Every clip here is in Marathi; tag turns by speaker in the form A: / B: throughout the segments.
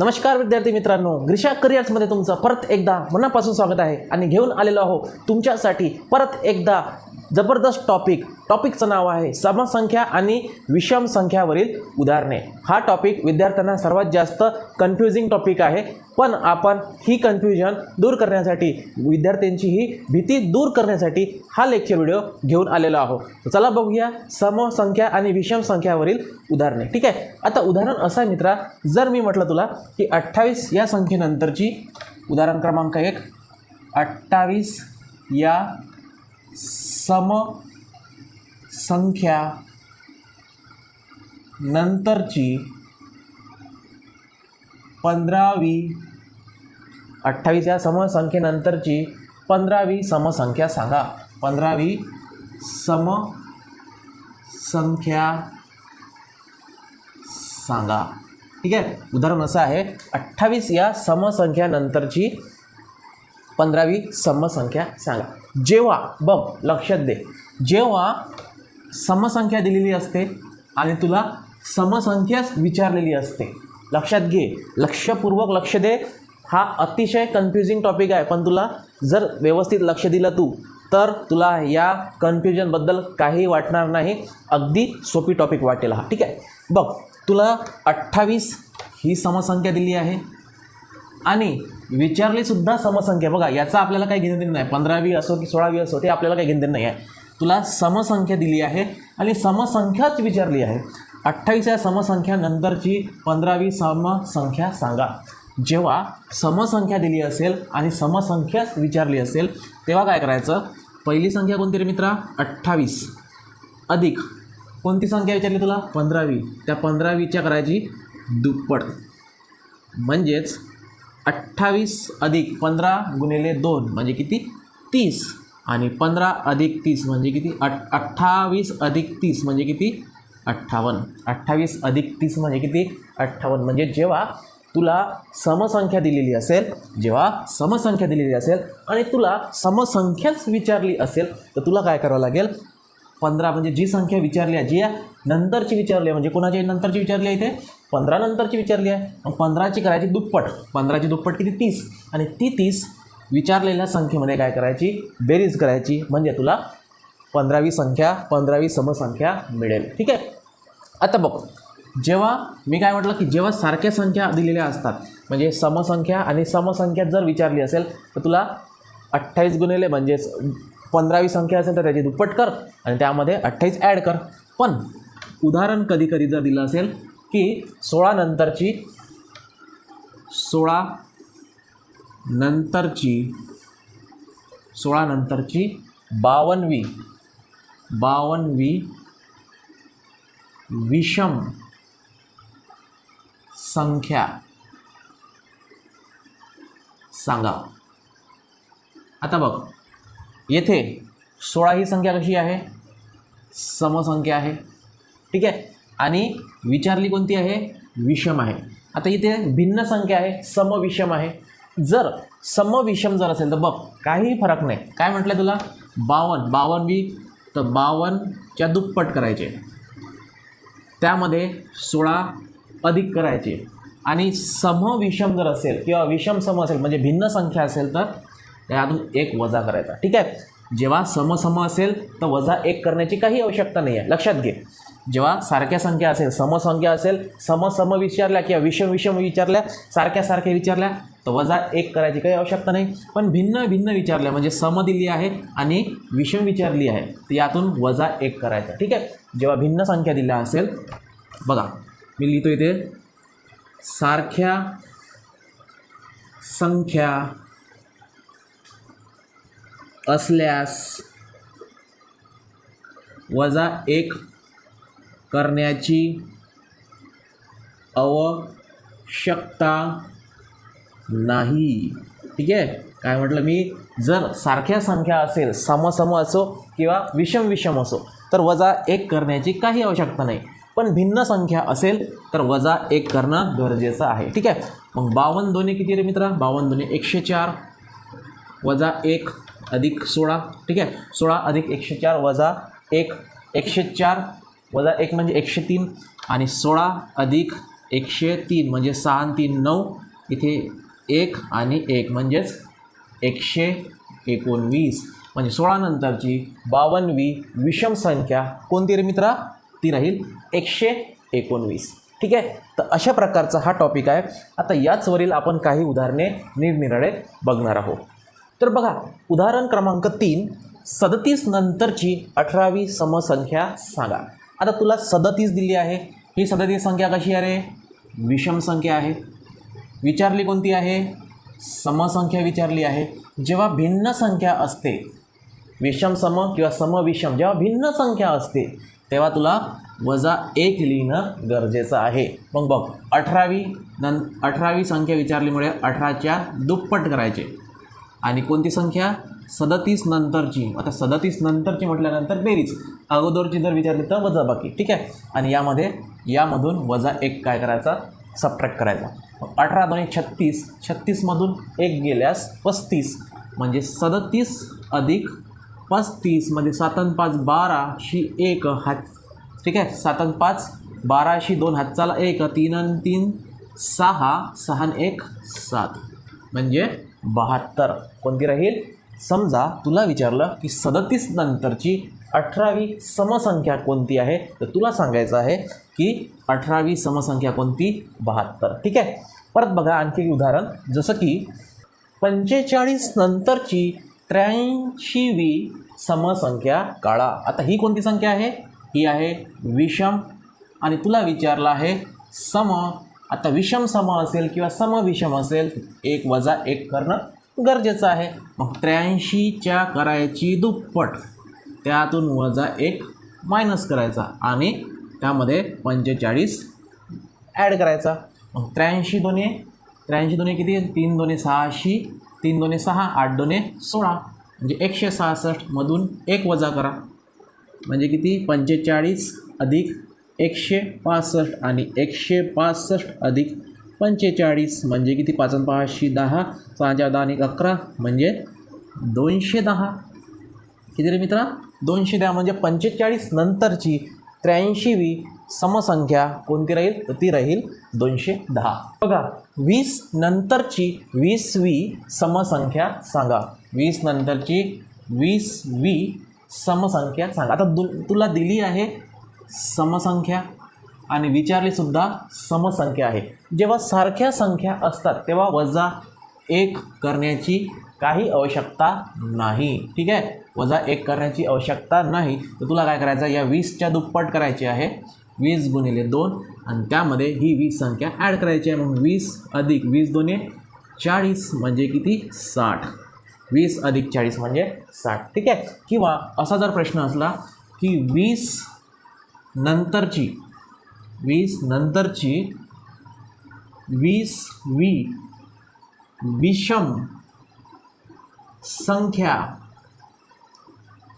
A: नमस्कार विद्यार्थी मित्रांनो ग्रीषा करिअर्समध्ये तुमचं परत एकदा मनापासून स्वागत आहे. आणि घेऊन आलेलो आहो तुमच्यासाठी परत एकदा जबरदस्त टॉपिक टॉपिकचं नाव आहे समसंख्या आणि विषम संख्यावरील उदाहरणे. हा टॉपिक विद्यार्थ्यांना सर्वात जास्त कन्फ्युजिंग टॉपिक आहे. पण आपण ही कन्फ्युजन दूर करण्यासाठी विद्यार्थ्यांची ही भीती दूर करण्यासाठी हा लेक्चर व्हिडिओ घेऊन आलेलो आहोत. चला बघूया समसंख्या आणि विषम संख्यावरील उदाहरणे. ठीक आहे? आता उदाहरण असं आहे मित्रा जर मी म्हटलं तुला की अठ्ठावीस या संख्येनंतरची उदाहरण क्रमांक एक अठ्ठावीस या सम संख्या नंतरची पंधरावी अठ्ठावीस या समसंख्येनंतरची पंधरावी समसंख्या सांगा. पंधरावी सम संख्या सांगा. ठीक आहे? उदाहरण असं आहे अठ्ठावीस या समसंख्यानंतरची पंधरावी समसंख्या सांगा. जेव्हा बघ लक्षात दे. जेव्हा समसंख्या दिलेली असते आणि तुला समसंख्याच विचारलेली असते. लक्षात घे. लक्षपूर्वक लक्ष दे. हा अतिशय कन्फ्युजिंग टॉपिक आहे. पण तुला जर व्यवस्थित लक्ष दिलं तू तर तुला या कन्फ्युजनबद्दल काही वाटणार नाही. अगदी सोपी टॉपिक वाटेल हा. ठीक आहे? बघ तुला अठ्ठावीस ही समसंख्या दिली आहे. आणि विचारली सुद्धा समसंख्या. बघा याचा आपल्याला काही घेणं देणं नाही. पंधरावी असो की सोळावी असो ते आपल्याला काही घेणं देणं नाही आहे. तुला समसंख्या दिली आहे आणि समसंख्याच विचारली आहे. अठ्ठावीस या समसंख्यानंतरची पंधरावी समसंख्या सांगा. जेव्हा समसंख्या दिली असेल आणि समसंख्याच विचारली असेल तेव्हा काय करायचं? पहिली संख्या कोणती रे मित्रा? अठ्ठावीस. अधिक. कोणती संख्या विचारली तुला? पंधरावी. त्या पंधरावीच्या करायची दुप्पट. म्हणजेच अठ्ठावीस अधिक पंधरा गुणिले दोन म्हणजे किती? तीस. आणि पंधरा अधिक तीस म्हणजे किती? अठ अठ्ठावीस अधिक तीस म्हणजे किती? अठ्ठावन्न. अठ्ठावीस अधिक तीस म्हणजे किती? अठ्ठावन्न. म्हणजे जेव्हा तुला समसंख्या दिलेली असेल जेव्हा समसंख्या दिलेली असेल आणि तुला समसंख्याच विचारली असेल तर तुला काय करावं लागेल? पंधरा. म्हणजे जी संख्या विचारली आहे जी या नंतरची विचारली आहे. म्हणजे कोणाची नंतरची विचारली आहे इथे? पंधरा नंतरची विचारली आहे. मग पंधराची करायची दुप्पट. पंधराची दुप्पट किती? तीस. आणि ती तीस विचारलेल्या संख्येमध्ये काय करायची? बेरीज करायची. म्हणजे तुला पंधरावी संख्या पंधरावी समसंख्या मिळेल. ठीक आहे? आता बघ. जेव्हा मी काय म्हटलं की जेव्हा सारख्या संख्या दिलेल्या असतात म्हणजे समसंख्या आणि समसंख्या जर विचारली असेल तर तुला अठ्ठावीस गुणिले म्हणजेच पंधरावी संख्या असेल तर त्याची दुप्पट कर आणि त्यामध्ये अठ्ठावीस ॲड कर. पण उदाहरण कधी कधी जर दिलं असेल की सोळा नंतरची सोळा नंतरची सोळा नंतरची बावनवी बावनवी विषम संख्या. सांगा. आता बघ येथे सोळा ही संख्या कशी आहे? समसंख्या आहे. ठीक आहे? आणि विचारली कोणती आहे? विषम आहे. आता इथे भिन्न संख्या आहे समविषम आहे. जर समविषम जर असेल तर बघ काहीही फरक नाही. काय म्हटलं तुला? बावन्न बावन्न तर बावन्नच्या दुप्पट करायचे. त्यामध्ये सोळा अधिक करायचे. आणि समविषम जर असेल किंवा विषम सम असेल म्हणजे भिन्न संख्या असेल तर त्यातून एक वजा करायचा. ठीक आहे? जेव्हा समसम असेल तर वजा एक करण्याची काही आवश्यकता नाही आहे लक्षात घे. जेव्हा सारख्या संख्या असेल समसंख्या असेल समसम विचारल्या किंवा विषम विषम विचारल्या सारख्या सारख्या विचारल्या तर वजा एक करायची काही आवश्यकता नाही. पण भिन्न भिन्न विचारल्या म्हणजे सम दिली आहे आणि विषम विचारली आहे तर यातून वजा एक करायचा. ठीक आहे? जेव्हा भिन्न संख्या दिल्या असेल बघा मी लिहितो इथे सारख्या संख्या असल्यास वजा एक करण्याची आवश्यकता नाही. ठीक आहे? काय म्हटलं मी? जर सारख्या संख्या असेल समसम असो किंवा विषम विषम असो तर वजा एक करण्याची काही आवश्यकता नाही. पण भिन्न संख्या असेल तर वजा एक करणं गरजेचं आहे. ठीक आहे? मग बावन्न दोन्ही किती रे मित्रा? बावन्न दोन्ही एकशे चार. वजा एक अधिक सोळा. ठीक आहे? सोळा अधिक एकशे चार वजा एक एकशे चार. वजा एक म्हणजे एकशे तीन आणि सोळा अधिक एकशे तीन म्हणजे सहा तीन नऊ. इथे एक आणि एक म्हणजेच एकशे एकोणवीस. म्हणजे सोळानंतरची बावनवी विषम संख्या कोणती रे मित्रा? ती राहील एकशे एकोणवीस. ठीक आहे? तर अशा प्रकारचा हा टॉपिक आहे. आता याचवरील आपण काही उदाहरणे निरनिराळे बघणार आहोत. तर बघा उदाहरण क्रमांक तीन सदतीस नंतरची अठरावी समसंख्या सांगा. आता तुला सदतीस दिली आहे. ही सदतीस संख्या कशी आहे रे? विषम संख्या आहे. विचारली कोणती आहे? समसंख्या विचारली आहे. जेव्हा भिन्न संख्या असते विषम सम किंवा समविषम जेव्हा भिन्न संख्या असते तेव्हा तुला वजा एक लिहिणं गरजेचं आहे. मग बघ अठरावी नं अठरावी संख्या विचारलीमुळे अठराच्या दुप्पट करायचे. आणि कोणती संख्या? सदतीस नंतरची आता सदतीस नंतरची म्हटल्यानंतर बेरीज. अगोदरची जर विचारली तर वजा बाकी ठीक आहे? आणि यामध्ये यामधून वजा एक काय करायचा? सबट्रॅक्ट करायचा. अठरा दोन्ही छत्तीस छत्तीसमधून एक गेल्यास पस्तीस. म्हणजे सदतीस अधिक पस्तीस म्हणजे सातन पाच बाराशी एक हात ठीक आहे? सातन पाच बाराशी दोन हातचाला एक तीन आणि तीन सहा सहा एक सात. म्हणजे बहात्तर. कोणती राहील? समजा तुला विचारलं की सदतीस नंतरची अठरावी समसंख्या कोणती आहे? तर तुला सांगायचं आहे की अठरावी समसंख्या कोणती? बहात्तर. ठीक आहे? परत बघा आणखी एक उदाहरण. जसं की पंचेचाळीस नंतरची त्र्याऐंशीवी समसंख्या काळा आता ही कोणती संख्या आहे? ही आहे विषम. आणि तुला विचारलं आहे सम. आता विषम सम असेल किंवा समविषम असेल एक वजा एक करणं गरजेचं आहे. मग त्र्याऐंशीच्या करायची दुप्पट. त्यातून वजा एक मायनस करायचा आणि त्यामध्ये पंचेचाळीस ॲड करायचा. मग त्र्याऐंशी दोन्ही त्र्याऐंशी दोन्ही किती? तीन दोन्ही सहाशी तीन दोन्ही सहा आठ दोन्ही सोळा. म्हणजे एकशे सहासष्टमधून एक वजा करा. म्हणजे किती? पंचेचाळीस अधिक एकशे पासष्ट आणि एकशे पासष्ट अधिक पंचेचाळीस म्हणजे किती? पाच आणि पाचशे दहा. सहाच्या दहा आणि अकरा म्हणजे दोनशे दहा. किती रे मित्रा? दोनशे दहा म्हणजे पंचेचाळीस नंतरची त्र्याऐंशीवी समसंख्या कोणती राहील? तर ती राहील दोनशे दहा. बघा वीस नंतरची वीसवी समसंख्या सांगा. वीस नंतरची वीसवी समसंख्या सांगा. आता दु तुला दिली आहे समसंख्या. आणि विचारलीसुद्धा समसंख्या आहे. जेव्हा सारख्या संख्या असतात तेव्हा वजा एक करण्याची काही आवश्यकता नाही. ठीक आहे? वजा एक करण्याची आवश्यकता नाही. तर तुला काय करायचं या वीसच्या दुप्पट करायची आहे. वीस गुणिले दोन आणि त्यामध्ये ही वीस संख्या ॲड करायची आहे. मग वीस अधिक वीस दोन्ही चाळीस म्हणजे किती? साठ. वीस अधिक चाळीस म्हणजे साठ. ठीक आहे? किंवा असा जर प्रश्न असला की वीस नंतरची वीस नंतरची वीस वी विषम संख्या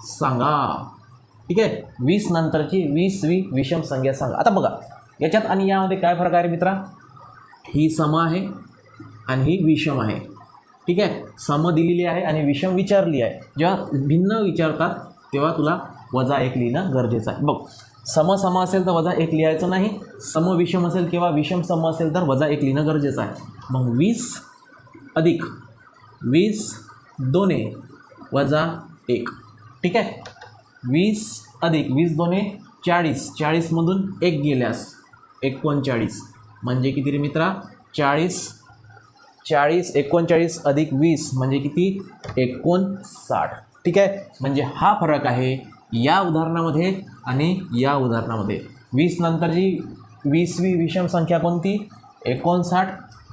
A: सांगा. ठीक आहे? वीस नंतरची वीस वी विषम संख्या सांगा. आता बघा याच्यात आणि यामध्ये काय फरक आहे मित्रा? ही सम आहे आणि ही विषम आहे. ठीक आहे? सम दिलेली आहे आणि विषम विचारली आहे. जेव्हा भिन्न विचारतात तेव्हा तुला वजा एक लिहिणं गरजेचं आहे. बघ सम सम असेल तर वजा एक लिहायचं नाही. सम विषम असेल किंवा विषम सम असेल तर वजा एक लिहिणं गरजेचं आहे. मग वीस अधिक वीस दोने वजा एक. ठीक आहे? वीस अधिक वीस दोने चाळीस. चाळीसमधून एक गेल्यास एकोणचाळीस. म्हणजे किती रे मित्रा? चाळीस. चाळीस एकोणचाळीस अधिक वीस म्हणजे किती? एकोणसाठ. ठीक आहे? म्हणजे हा फरक आहे या उदाहरणामध्ये आणि या उदाहरणामध्ये. वीस नंतरची वीसवी विषम संख्या कोणती? एकोणसाठ.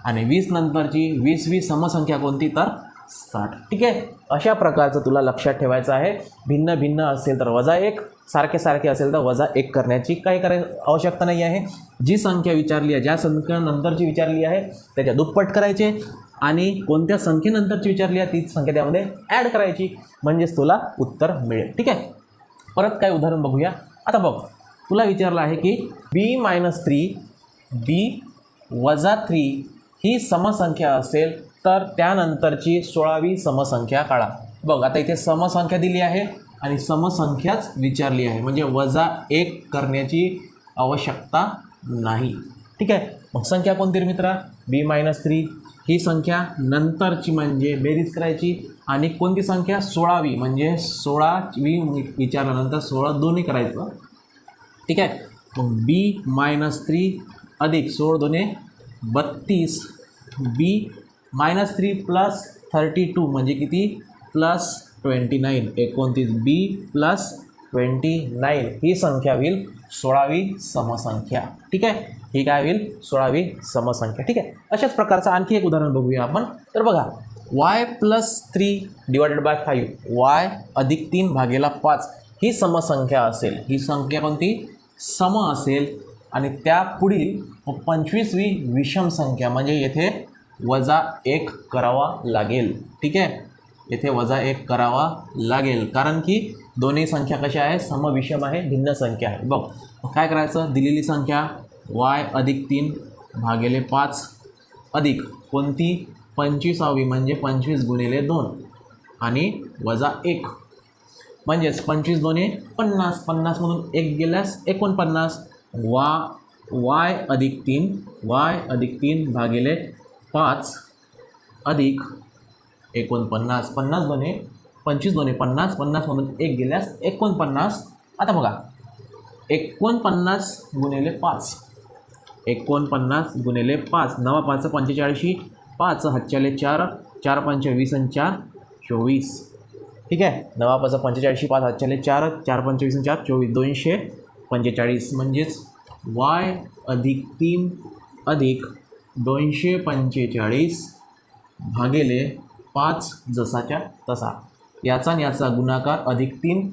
A: आणि वीस नंतरची वीसवी समसंख्या कोणती? तर साठ. ठीक आहे? अशा प्रकारचं तुला लक्षात ठेवायचं आहे. भिन्न भिन्न असेल तर वजा एक. सारखे सारखे असेल तर वजा एक करण्याची काही कराय आवश्यकता नाही आहे. जी संख्या विचारली आहे ज्या संख्येनंतरची विचारली आहे त्याच्या दुप्पट करायचे. आणि कोणत्या संख्येनंतरची विचारली आहे ती संख्या त्यामध्ये ॲड करायची. म्हणजेच तुला उत्तर मिळेल. ठीक आहे? परत काय उदाहरण बघूया. आता बघ तुला विचारलं आहे की बी मायनस थ्री बी वजा थ्री ही समसंख्या असेल तर त्यानंतरची सोळावी समसंख्या काढा. बघ आता इथे समसंख्या दिली आहे आणि समसंख्याच विचारली आहे. म्हणजे वजा एक करण्याची आवश्यकता नाही. ठीक आहे? मग संख्या कोणती मित्रा? बी मायनस थ्री ही संख्या नंतरची म्हणजे बेरीज करायची. आणि कोणती संख्या? सोळावी. म्हणजे सोळावी विचारल्यानंतर सोळा दोन्ही करायचं. ठीक आहे? मग बी मायनस थ्री अधिक सोळ दोन्ही बत्तीस. B minus three plus thirty two म्हणजे किती? प्लस ट्वेंटी नाईन एकोणतीस. बी प्लस ट्वेंटी नाईन ही संख्या होईल सोळावी समसंख्या. ठीक आहे? ही काय होईल? सोळावी समसंख्या. ठीक आहे? अशाच प्रकारचं आणखी एक उदाहरण बघूया आपण. तर बघा Y plus three divided by five Y अधिक तीन भागेला पाच ही समसंख्या असेल. ही संख्या कोणती? सम असेल. आणि त्या पुढील पंचवीसवी विषम संख्या म्हणजे येथे वजा एक करावा लागेल. ठीक आहे? येथे वजा एक करावा लागेल. कारण की दोन्ही संख्या कशा आहे? समविषम आहे भिन्न संख्या आहे. बघ काय करायचं? दिलेली संख्या वाय अधिक तीन भागेले पाच अधिक कोणती? पंचवीसावी म्हणजे पंचवीस गुणिले दोन आणि वजा एक. म्हणजेच पंचवीस दोन्ही पन्नास. पन्नासमधून एक गेल्यास एकोणपन्नास. वा वाय अधिक तीन वाय अधिक तीन भागिले पाच अधिक एकोणपन्नास. पन्नास दोन्ही पंचवीस दोन्ही पन्नास. पन्नासमधून एक गेल्यास एकोणपन्नास. आता बघा एकोणपन्नास गुणिले पाच. एकोणपन्नास गुणिले पाच. नवा पाच पंचेचाळीशी पाच हातच्याले चार चार पंच वीस आणि चार चोवीस. ठीक आहे? नवा पाच पंचेचाळीशी पाच हातच्याले चार चार पंच वीस आणि चार चोवीस. दोनशे पंचेचाळीस. म्हणजेच वाय अधिक तीन अधिक दोनशे पंचेचाळीस भागेले पाच जसाच्या तसा. याचा आणि याचा गुणाकार अधिक तीन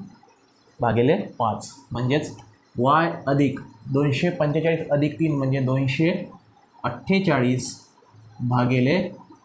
A: भागेले पाच. म्हणजेच वाय अधिक दोनशे पंचेचाळीस अधिक तीन म्हणजे दोनशे अठ्ठेचाळीस. भागिले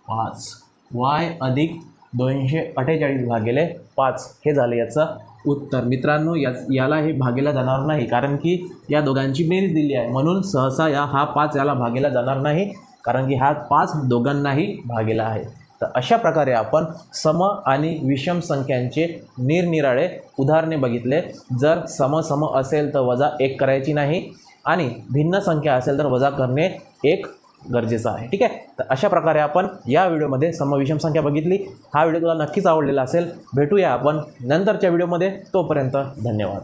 A: पाच. वाय अधिक दोनशे अठ्ठेचाळीस भागिले पाच. हे झालं याचं उत्तर. मित्रांनो या याला हे भागेला जाणार नाही कारण की या दोघांची बेरीज दिली आहे. म्हणून सहसा या हा पाच याला भागेला जाणार नाही कारण की हा पाच दोघांनाही भागेला आहे. तर अशा प्रकारे आपण सम आणि विषम संख्यांचे निरनिराळे उदाहरणे बघितले. जर सम सम असेल तर वजा एक करायची नाही आणि भिन्न संख्या असेल तर वजा करणे एक गरजेचं आहे. ठीक आहे? तर अशा प्रकारे आपण या व्हिडिओमध्ये समविषम संख्या बघितली. हा व्हिडिओ तुला नक्कीच आवडलेला असेल. भेटूया आपण नंतरच्या व्हिडिओमध्ये. तोपर्यंत धन्यवाद.